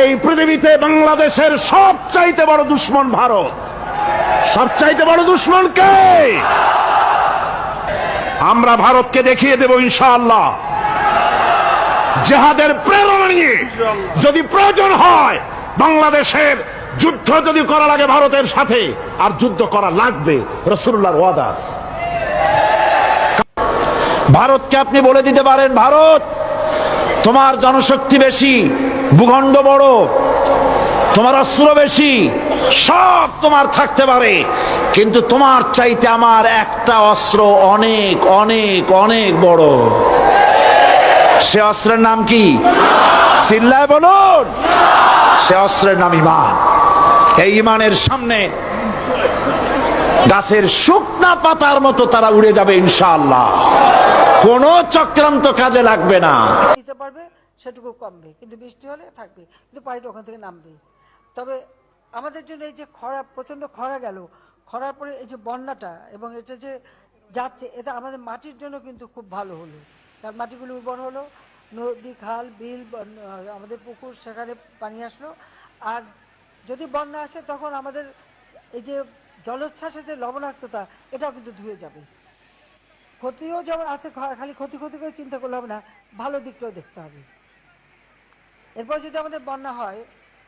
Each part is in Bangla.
এই পৃথিবীতে বাংলাদেশের সবচাইতে বড় দুশ্মন ভারত। সবচাইতে বড় দুশ্মন কে? আমরা ভারতকে দেখিয়ে দেব ইনশাআল্লাহ। জেহাদের প্রেরণা নিয়ে যদি প্রয়োজন হয়, বাংলাদেশের যুদ্ধ যদি করা লাগে ভারতের সাথে, আর যুদ্ধ করা লাগবে রসুল্লাহর ওয়াদাস ভারতকে আপনি বলে দিতে পারেন, ভারত, তোমার জনশক্তি বেশি। ভূখণ্ড বড়, তোমার অস্ত্র বেশি, সব তোমার থাকতে পারে। কিন্তু তোমার চাইতে আমার একটা অস্ত্র অনেক অনেক অনেক বড়। সে অস্ত্রের নাম কি? চিল্লায় বলুন। সে অস্ত্রের নাম ইমান। এই ইমানের সামনে গাছের শুকনা পাতার মতো তারা উড়ে যাবে ইনশাআল্লাহ। কোনো চক্রান্ত কাজে লাগবে না। সেটুকু কমবে, কিন্তু বৃষ্টি হলে থাকবে, কিন্তু পানিটা ওখান থেকে নামবে তবে আমাদের জন্য এই যে খরা প্রচণ্ড খরা গেল, খরার পরে এই যে বন্যাটা এবং এটা যে যাচ্ছে, এটা আমাদের মাটির জন্য কিন্তু খুব ভালো হলো। কারণ মাটিগুলো উর্বর হলো, নদী, খাল, বিল আমাদের পুকুর, সেখানে পানি আসলো। আর যদি বন্যা আসে, তখন আমাদের এই যে জলোচ্ছ্বাসের যে লবণাক্ততা, এটাও কিন্তু ধুয়ে যাবে। ক্ষতিও যেমন আছে খালি ক্ষতি ক্ষতি করে চিন্তা করলে হবে না, ভালো দিকটাও দেখতে হবে। এরপর যদি আমাদের বন্যা হয়,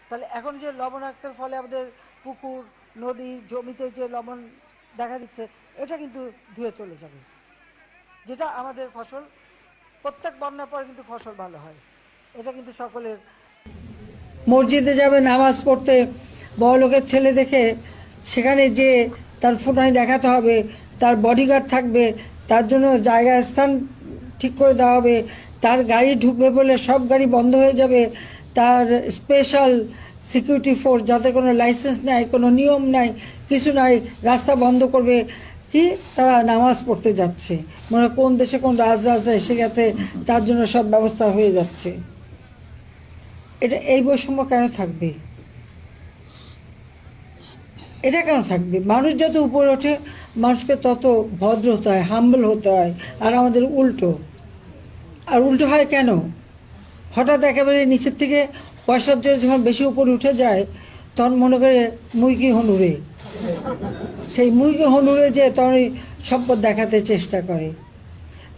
তাহলে এখন যে লবণাক্তের ফলে আমাদের পুকুর, নদী, জমিতে যে লবণ দেখা দিচ্ছে, এটা কিন্তু ধুয়ে চলে যাবে। যেটা আমাদের ফসল, প্রত্যেক বন্যার পরে কিন্তু ফসল ভালো হয়। এটা কিন্তু সকলের মসজিদে যাবে, নামাজ পড়তে, বড় লোকের ছেলে দেখে, সেখানে যে তার ফুটানি দেখাতে হবে, তার বডিগার্ড থাকবে, তার জন্য জায়গা স্থান ঠিক করে দেওয়া হবে তার গাড়ি ঢুকবে বলে সব গাড়ি বন্ধ হয়ে যাবে, তার স্পেশাল সিকিউরিটি ফোর্স যাদের কোনো লাইসেন্স নাই, কোনো নিয়ম নাই, কিছু নাই, রাস্তা বন্ধ করবে। কি? তারা নামাজ পড়তে যাচ্ছে। মনে কোন দেশে কোন রাজ রাজরা এসে গেছে, তার জন্য সব ব্যবস্থা হয়ে যাচ্ছে। এটা এই বৈষম্য কেন থাকবে? এটা কেন থাকবে? মানুষ যত উপরে ওঠে, মানুষকে তত ভদ্র হতে হয় হাম্বল হতে হয়, আর আমাদের উল্টো। আর উল্টো হয় কেন? হঠাৎ একেবারে নিচের থেকে পয়সার জন্য যখন বেশি উপরে উঠে যায়, তখন মনে করে মুইকি হনুরে। সেই মুইকি হনুরে যে তখন ওই সম্পদ দেখাতে চেষ্টা করে।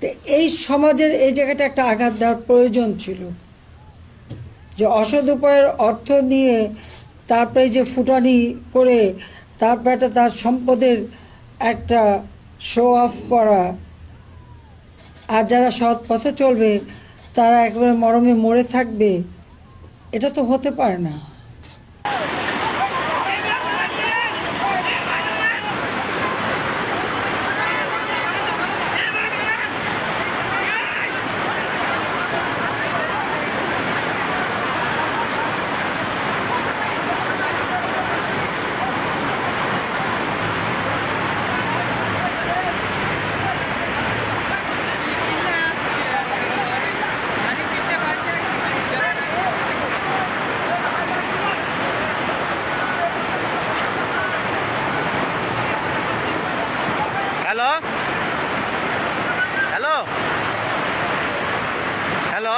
তো এই সমাজের এই জায়গাটা একটা আঘাত দেওয়ার প্রয়োজন ছিল। যে অসৎ উপায়ের অর্থ নিয়ে তারপরে যে ফুটানি করে তারপরে একটা তার সম্পদের একটা শো অফ করা আর যারা সৎ পথে চলবে, তারা একবারে মরমে মরে থাকবে। এটা তো হতে পারে না হ্যালো হ্যালো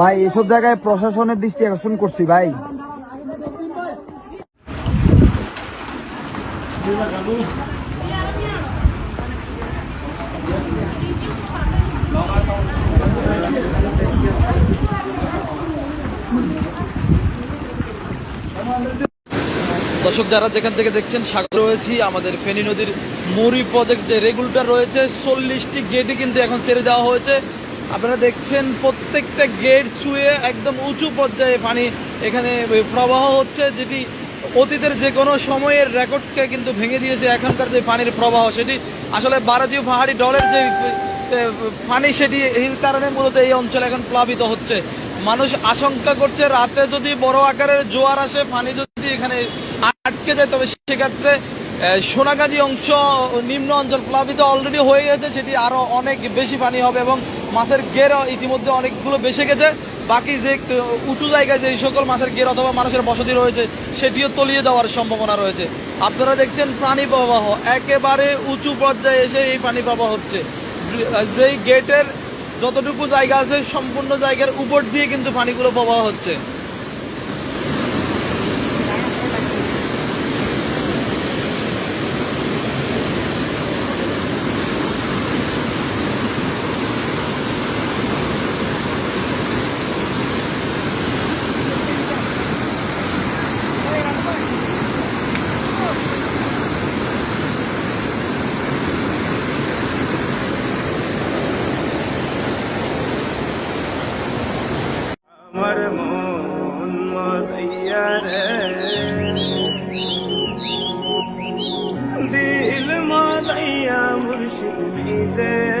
ভাই, এসব জায়গায় প্রশাসনের দৃষ্টি আকর্ষণ করছি, ভাই। দর্শক, যারা যেখান থেকে দেখছেন, স্বাগত রয়েছি আমাদের ফেনী নদীর মরি প্রজেক্ট যে রেগুলটার রয়েছে, চল্লিশটি গেটই কিন্তু এখন ছেড়ে দেওয়া হয়েছে। আপনারা দেখছেন প্রত্যেকটা গেট ছুঁয়ে একদম উঁচু পর্যায়ে পানি এখানে প্রবাহ হচ্ছে, যেটি অতীতের যে কোনো সময়ের রেকর্ডকে কিন্তু ভেঙে দিয়েছে। এখনকার যে পানির প্রবাহ, সেটি আসলে ভারতীয় পাহাড়ি ডলের যে পানি, সেটি এই কারণে মূলত এই অঞ্চল এখন প্লাবিত হচ্ছে। মানুষ আশঙ্কা করছে, রাতে যদি বড় আকারের জোয়ার আসে, পানি যদি এখানে আটকে যায়, তবে সেক্ষেত্রে সোনাগাজী অংশ নিম্ন অঞ্চল প্লাবিত অলরেডি হয়ে গেছে, সেটি আরও অনেক বেশি পানি হবে এবং মাছের গের ইতিমধ্যে অনেকগুলো বেসে গেছে। বাকি যে উঁচু জায়গায় যে সকল মাছের গের অথবা মানুষের বসতি রয়েছে, সেটিও তলিয়ে যাওয়ার সম্ভাবনা রয়েছে। আপনারা দেখছেন পানি প্রবাহ, একেবারে উঁচু পর্যায়ে এসে এই পানি প্রবাহ হচ্ছে। যেই গেটের যতটুকু জায়গা আছে, সম্পূর্ণ জায়গার উপর দিয়ে কিন্তু পানিগুলো প্রবাহ হচ্ছে। আমার মন মজাইয়া রে দিল মজাইয়া মুর্শিদ নিজের